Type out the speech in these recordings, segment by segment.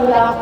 Hola.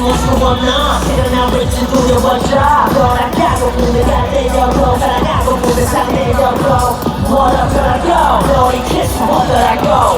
모습도 없나 일어나 왠지 두려워져 돌아가고 무대가 되려고 살아가고 무대 상대려고 뭐라 그러고. 너의 키스 뭐더라고?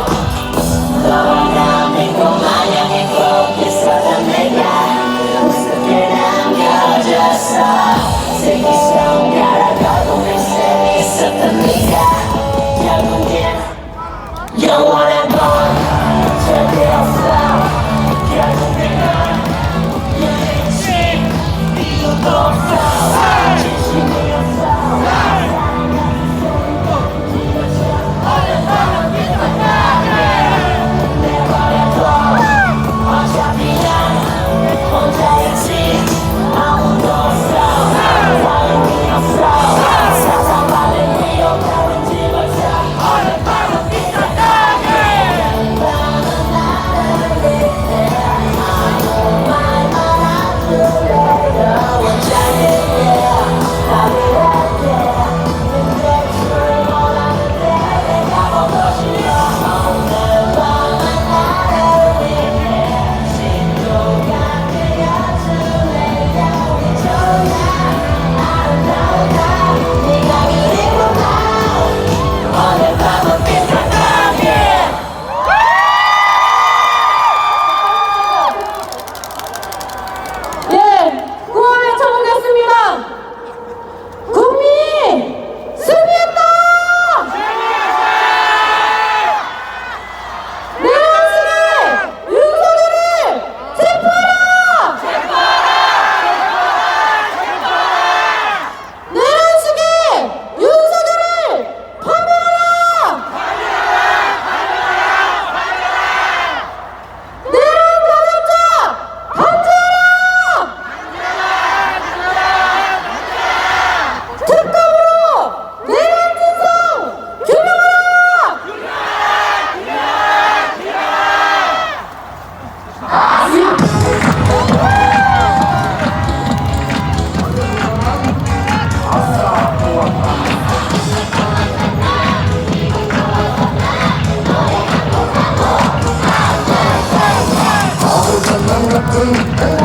Oh.